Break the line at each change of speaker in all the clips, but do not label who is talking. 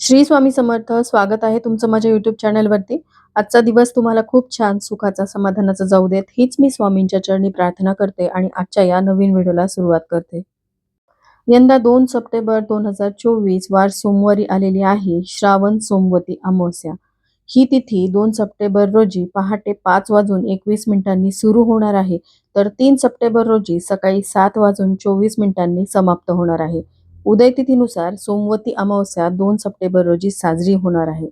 श्री स्वामी समर्थ स्वागत आहे तुमचं माझ्या युट्यूब चॅनलवरती आजचा दिवस तुम्हाला खूप छान सुखाचा समाधानाचा जाऊ देत. हीच मी स्वामींच्या चरणी प्रार्थना करते आणि आजच्या या नवीन व्हिडिओला सुरुवात करते. यंदा दोन सप्टेंबर दोन हजार चोवीस वार सोमवारी आलेली आहे. श्रावण सोमवती अमावस्या. ही तिथी दोन सप्टेंबर रोजी पहाटे पाच वाजून एकवीस मिनिटांनी सुरू होणार आहे. तर तीन सप्टेंबर रोजी सकाळी सात वाजून चोवीस मिनिटांनी समाप्त होणार आहे. उदयतिथीनुसार सोमवती अमावस्या दोन सप्टेंबर रोजी साजरी होणार आहे.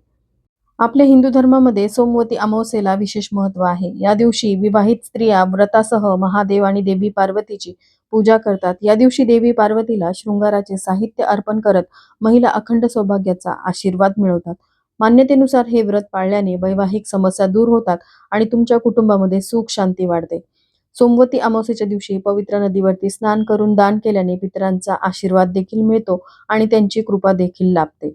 आपल्या हिंदू धर्मामध्ये सोमवती अमावस्येला विशेष महत्त्व आहे. या दिवशी विवाहित स्त्रिया व्रतासह महादेव आणि देवी पार्वतीची पूजा करतात. या दिवशी देवी पार्वतीला शृंगाराचे साहित्य अर्पण करत महिला अखंड सौभाग्याचा आशीर्वाद मिळवतात. मान्यतेनुसार हे व्रत पाळल्याने वैवाहिक समस्या दूर होतात आणि तुमच्या कुटुंबामध्ये सुख शांती वाढते. सोमवती अमावस्येच्या दिवशी पवित्र नदीवरती स्नान करून दान केल्याने पितरांचा आशीर्वाद देखील मिळतो आणि त्यांची कृपा देखील लाभते.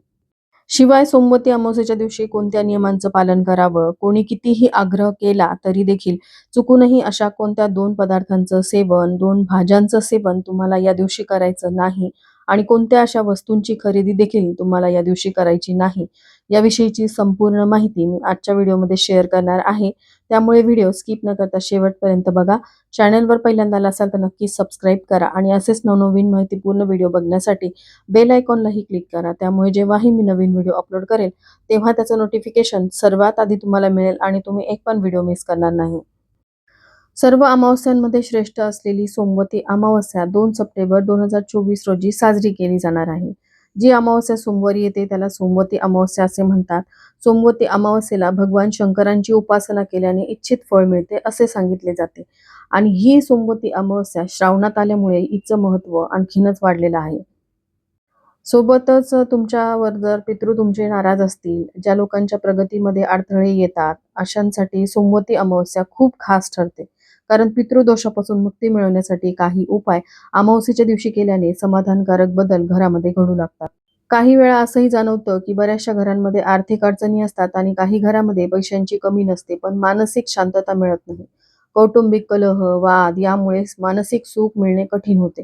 शिवाय सोमवती अमावस्येच्या दिवशी कोणत्या नियमांचं पालन करावं कोणी कितीही आग्रह केला तरी देखील चुकूनही अशा कोणत्या दोन पदार्थांचं सेवन दोन भाज्यांचं सेवन तुम्हाला या दिवशी करायचं नाही आणि कोणत्या अशा वस्तूंची खरेदी देखील तुम्हाला या दिवशी करायची नाही याविषयीची संपूर्ण माहिती मी आजच्या व्हिडिओमध्ये शेअर करणार आहे. त्यामुळे व्हिडिओ स्किप न करता शेवटपर्यंत बघा. चॅनलवर पहिल्यांदा आला असाल तर नक्की सबस्क्राईब करा आणि असेच नवनवीन माहितीपूर्ण व्हिडिओ बघण्यासाठी बेल आयकॉनलाही क्लिक करा. त्यामुळे जेव्हाही मी नवीन व्हिडिओ अपलोड करेल तेव्हा त्याचं नोटिफिकेशन सर्वात आधी तुम्हाला मिळेल आणि तुम्ही एक पण व्हिडिओ मिस करणार नाही. सर्व अमावस्यांमध्ये श्रेष्ठ असलेली सोमवती अमावस्या दोन सप्टेंबर दोन हजार चोवीस रोजी साजरी केली जाणार आहे. जी अमावस्या सोमवारी येते त्याला सोमवती अमावस्या असे म्हणतात. सोमवती अमावस्येला भगवान शंकरांची उपासना केल्याने इच्छित फळ मिळते असे सांगितले जाते. आणि ही सोमवती अमावस्या श्रावणात आल्यामुळे हिचं महत्त्व आणखीनच वाढलेलं आहे. सोबतच तुमच्यावर जर पितृ तुमचे नाराज असतील ज्या लोकांच्या प्रगतीमध्ये अडथळे येतात अशांसाठी सोमवती अमावस्या खूप खास ठरते. कारण पितृदोषापासून मुक्ती मिळवण्यासाठी काही उपाय अमावस्येच्या दिवशी केल्याने समाधानकारक बदल घरामध्ये घडू लागतात. काही वेळा असंही जाणवतं की बऱ्याचशा घरांमध्ये आर्थिक अडचणी असतात आणि काही घरामध्ये पैशांची कमी नसते पण मानसिक शांतता मिळत नाही. कौटुंबिक कलह वाद यामुळे मानसिक सुख मिळणे कठीण होते.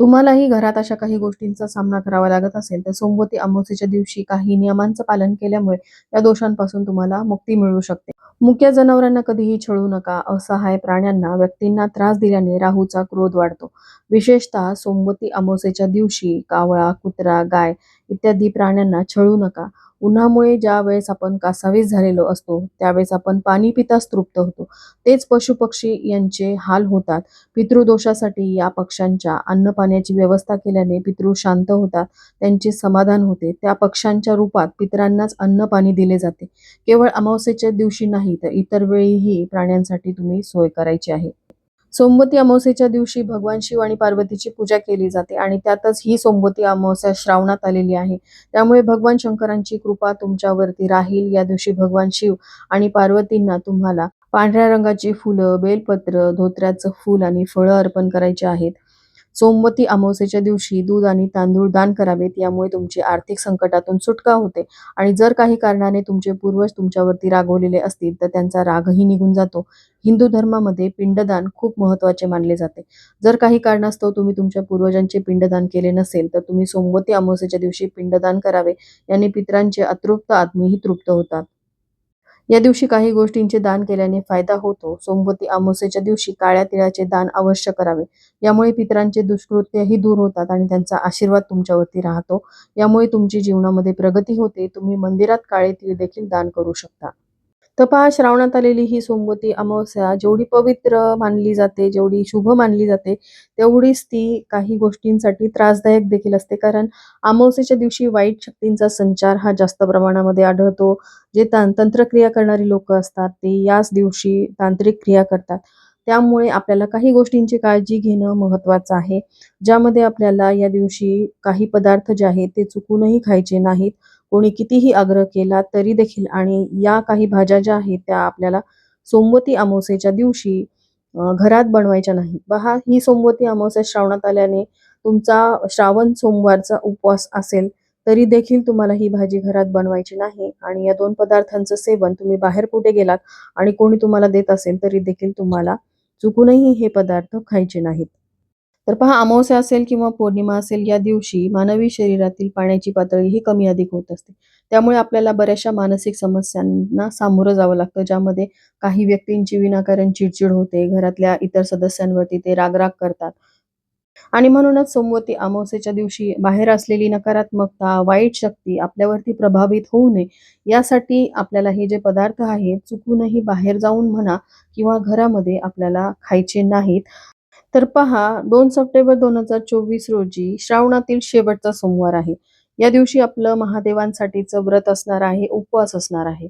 तुम्हालाही घरात अशा काही गोष्टींचा सामना करावा लागत असेल तर सोमवती अमावस्येच्या दिवशी काही नियमांचं पालन केल्यामुळे या दोषांपासून तुम्हाला मुक्ती मिळू शकते. मुक्या जनावरांना कधीही छळू नका असहाय प्राण्यांना व्यक्तींना त्रास दिल्याने राहूचा क्रोध वाढतो. विशेषतः सोमवती अमावस्येच्या दिवशी कावळा कुत्रा गाय इत्यादी प्राण्यांना छळू नका. उन्हामुळे ज्या वेळेस आपण कासावीस झालेलो असतो त्यावेळेस आपण पाणी पिताच तृप्त होतो. तेच पशुपक्षी यांचे हाल होतात. पितृदोषासाठी या पक्ष्यांच्या अन्न पाण्याची व्यवस्था केल्याने पितृ शांत होतात त्यांचे समाधान होते. त्या पक्ष्यांच्या रूपात पितरांनाच अन्न पाणी दिले जाते. केवळ अमावस्येच्या दिवशी नाही तर इतर वेळीही प्राण्यांसाठी तुम्ही सोय करायची आहे. सोमवती अमावस्येच्या दिवशी भगवान शिव आणि पार्वतीची पूजा केली जाते आणि त्यातच ही सोमवती अमावस्या श्रावणात आलेली आहे. त्यामुळे भगवान शंकरांची कृपा तुमच्यावरती राहील. या दिवशी भगवान शिव आणि पार्वतींना तुम्हाला पांढऱ्या रंगाची फुलं बेलपत्र धोत्र्याचं फूल आणि फळं अर्पण करायची आहेत. सोमवती अमावस्येच्या दिवशी दूध आणि तांदूळ दान करावेत यामुळे तुमची आर्थिक संकटातून सुटका होते. आणि जर काही कारणाने तुमचे पूर्वज तुमच्यावरती रागवलेले असतील तर त्यांचा रागही निघून जातो. हिंदू धर्मामध्ये पिंडदान खूप महत्त्वाचे मानले जाते. जर काही कारणास्तव तुम्ही तुमच्या पूर्वजांचे पिंडदान केले नसेल तर तुम्ही सोमवती अमावस्येच्या दिवशी पिंडदान करावे. याने पितरांचे अतृप्त आत्मीही तृप्त होतात. या दिवशी काही गोष्टींचे दान केल्याने फायदा होतो. सोमवती अमावस्येच्या दिवशी काळ्या तिळाचे दान अवश्य करावे. यामुळे पितरांचे दुष्कृत्यही दूर होतात आणि त्यांचा आशीर्वाद तुमच्यावरती राहतो. यामुळे तुमची जीवनामध्ये प्रगती होते. तुम्ही मंदिरात काळे तिळ देखील दान करू शकता. तपा श्रावणात आलेली ही सोमवती अमावस्या जेवढी पवित्र मानली जाते जेवढी शुभ मानली जाते तेवढीच ती काही गोष्टींसाठी त्रासदायक देखील असते. कारण अमावस्येच्या दिवशी वाईट शक्तींचा संचार हा जास्त प्रमाणामध्ये आढळतो. जे तां तंत्रक्रिया करणारी लोक असतात ते याच दिवशी तांत्रिक क्रिया करतात. त्यामुळे आपल्याला काही गोष्टींची काळजी घेणं महत्त्वाचं आहे. ज्यामध्ये आपल्याला या दिवशी काही पदार्थ जे आहेत ते चुकूनही खायचे नाहीत. कोणी कितीही आग्रह केला तरी देखील आणि या काही भाज्या ज्या आहेत त्या आपल्याला सोमवती अमावस्येच्या दिवशी घरात बनवायच्या नाही पहा ही सोमवती अमावस्या श्रावणात आल्याने तुमचा श्रावण सोमवारचा उपवास असेल तरी देखील तुम्हाला ही भाजी घरात बनवायची नाही आणि या दोन पदार्थांचं सेवन तुम्ही बाहेर कुठे गेलात आणि कोणी तुम्हाला देत असेल तरी देखील तुम्हाला चुकूनही हे पदार्थ खायचे नाहीत. तर पहा अमावस्या असेल किंवा पौर्णिमा असेल या दिवशी मानवी शरीरातील पाण्याची पातळी ही कमी अधिक होत असते. त्यामुळे आपल्याला बऱ्याचशा मानसिक समस्यांना सामोरं जावं लागतं ज्यामध्ये काही व्यक्तींची विनाकारण चिडचिड होते घरातल्या इतर सदस्यांवरती ते रागराग करतात. आणि म्हणूनच सोमवती अमावस्येच्या दिवशी बाहेर असलेली नकारात्मकता वाईट शक्ती आपल्यावरती प्रभावित होऊ नये यासाठी आपल्याला हे जे पदार्थ आहेत चुकूनही बाहेर जाऊन म्हणा किंवा घरामध्ये आपल्याला खायचे नाहीत तर पहा दोन सप्टेंबर दोन हजार चोवीस रोजी श्रावणातील शेवटचा सोमवार आहे. या दिवशी आपलं महादेवांसाठीचं व्रत असणार आहे उपवास असणार आहे.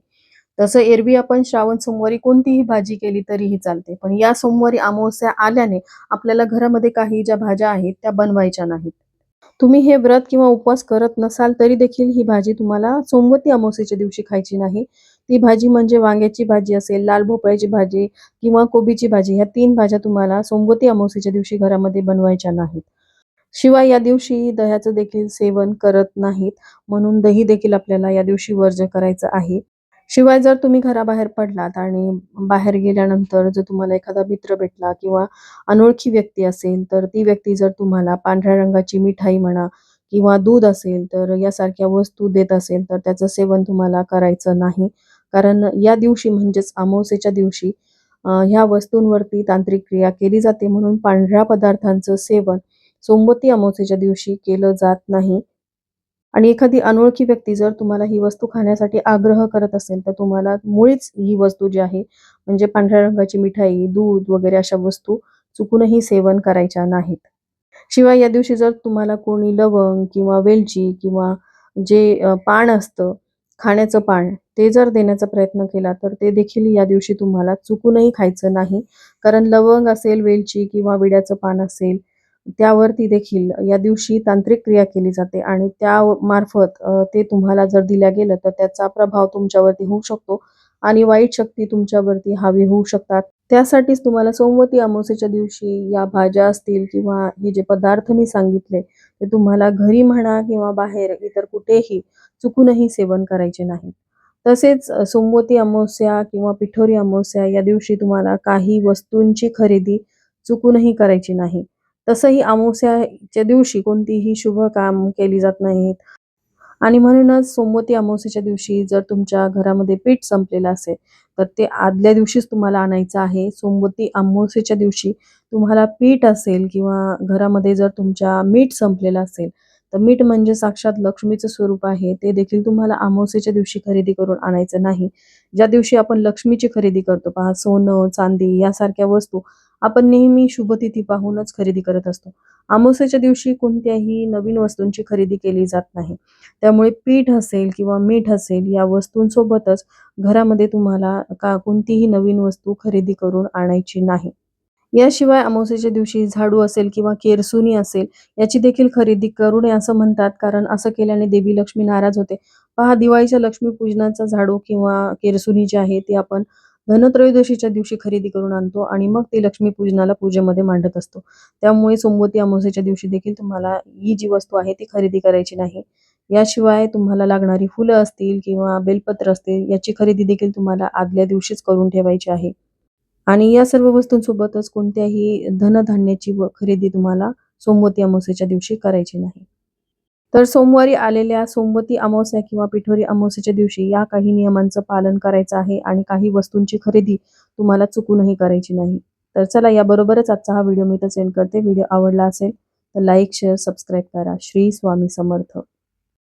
तसं एरवी आपण श्रावण सोमवारी कोणतीही भाजी केली तरीही चालते पण या सोमवारी अमावस्या आल्याने आपल्याला घरामध्ये काही ज्या भाज्या आहेत त्या बनवायच्या नाहीत. तुम्ही हे व्रत किंवा उपवास करत नसाल तरी देखील ही भाजी तुम्हाला सोमवती अमावस्येच्या दिवशी खायची नाही. ती भाजी म्हणजे वांग्याची भाजी असेल लाल भोपळ्याची भाजी किंवा कोबीची भाजी ह्या तीन भाज्या तुम्हाला सोमवती अमावस्येच्या दिवशी घरामध्ये बनवायच्या नाहीत. शिवाय या दिवशी दह्याचं देखील सेवन करत नाहीत म्हणून दही देखील आपल्याला या दिवशी वर्ज करायचं आहे. शिवाय जर तुम्ही घराबाहेर पडलात आणि बाहेर गेल्यानंतर जर तुम्हाला एखादा मित्र भेटला किंवा अनोळखी व्यक्ती असेल तर ती व्यक्ती जर तुम्हाला पांढऱ्या रंगाची मिठाई म्हणा किंवा दूध असेल तर यासारख्या वस्तू देत असेल तर त्याचं सेवन तुम्हाला करायचं नाही. कारण या दिवशी म्हणजेच अमावस्येच्या दिवशी ह्या वस्तूंवरती तांत्रिक क्रिया केली जाते म्हणून पांढऱ्या पदार्थांचं सेवन सोमवती अमावस्येच्या दिवशी केलं जात नाही. आणि एखादी अनोळखी व्यक्ती जर तुम्हाला ही वस्तू खाण्यासाठी आग्रह करत असेल तर तुम्हाला मुळीच ही वस्तू जी आहे म्हणजे पांढऱ्या रंगाची मिठाई दूध वगैरे अशा वस्तू चुकूनही सेवन करायच्या नाहीत. शिवाय या दिवशी जर तुम्हाला कोणी लवंग किंवा वेलची किंवा जे पान असतं खाण्याचं पान ते जर देण्याचा प्रयत्न केला तर ते देखील या दिवशी तुम्हाला चुकूनही खायचं नाही. कारण लवंग असेल वेलची किंवा विड्याचं पान असेल त्यावरती देखील या दिवशी तांत्रिक क्रिया केली जाते आणि त्या मार्फत ते तुम्हाला जर दिल्या गेलं तर त्याचा प्रभाव तुमच्यावरती होऊ शकतो आणि वाईट शक्ती तुमच्यावरती हावी होऊ शकतात. त्यासाठीच तुम्हाला सोमवती अमावस्येच्या दिवशी या भाज्या असतील किंवा हे जे पदार्थ मी सांगितले ते तुम्हाला घरी म्हणा किंवा बाहेर इतर कुठेही चुकूनही सेवन करायचे नाही तसेच सोमवती अमावस्या किंवा पिठोरी अमावस्या या दिवशी तुम्हाला काही वस्तूंची खरेदी चुकूनही करायची नाही. तसंही अमावस्याच्या दिवशी कोणतीही शुभ काम केली जात नाहीत. आणि म्हणूनच सोमवती अमावस्येच्या दिवशी जर तुमच्या घरामध्ये पीठ संपलेलं असेल तर ते आदल्या दिवशीच तुम्हाला आणायचं आहे. सोमवती अमावस्येच्या दिवशी तुम्हाला पीठ असेल किंवा घरामध्ये जर तुमच्या मीठ संपलेलं असेल तर मीठ म्हणजे साक्षात लक्ष्मीचं स्वरूप आहे. ते देखील तुम्हाला अमावस्येच्या दिवशी खरेदी करून आणायचं नाही. ज्या दिवशी आपण लक्ष्मीची खरेदी करतो पहा सोनं चांदी यासारख्या वस्तू आपण नेहमी शुभतिथी पाहूनच खरेदी करत असतो. अमावस्येच्या दिवशी कोणत्याही नवीन वस्तूंची खरेदी केली जात नाही. त्यामुळे पीठ असेल किंवा मीठ असेल या वस्तूंसोबतच घरामध्ये तुम्हाला का कोणतीही नवीन वस्तू खरेदी करून आणायची नाही. याशिवाय अमावस्येच्या दिवशी झाडू असेल किंवा केरसुनी असेल याची देखील खरेदी करू नये असं म्हणतात. कारण असं केल्याने देवी लक्ष्मी नाराज होते. पहा दिवाळीच्या लक्ष्मी पूजनाचा झाडू किंवा केरसुनी जे आहे ते आपण धनत्रयोदशीच्या दिवशी खरेदी करून आणतो आणि मग ते लक्ष्मी पूजनाला पूजेमध्ये मांडत असतो. त्यामुळे सोमवती अमावस्येच्या दिवशी देखील तुम्हाला ही जी वस्तू आहे ती खरेदी करायची नाही. याशिवाय तुम्हाला लागणारी फुलं असतील किंवा बेलपत्र असतील याची खरेदी देखील तुम्हाला आदल्या दिवशीच करून ठेवायची आहे. आणि या सर्व वस्तूंसोबतच कोणत्याही धनधान्याची खरेदी तुम्हाला सोमवती अमावस्येच्या दिवशी करायची नाही. तर सोमवारी आलेल्या सोमवती अमावस्या किंवा पिठोरी अमावस्याच्या दिवशी या काही नियमांचं पालन करायचं आहे आणि काही वस्तूंची खरेदी तुम्हाला चुकूनही करायची नाही. तर चला याबरोबरच आजचा हा व्हिडिओ मी तर सेंड करते. व्हिडिओ आवडला असेल तर लाईक शेअर सबस्क्राईब करा. श्री स्वामी समर्थ.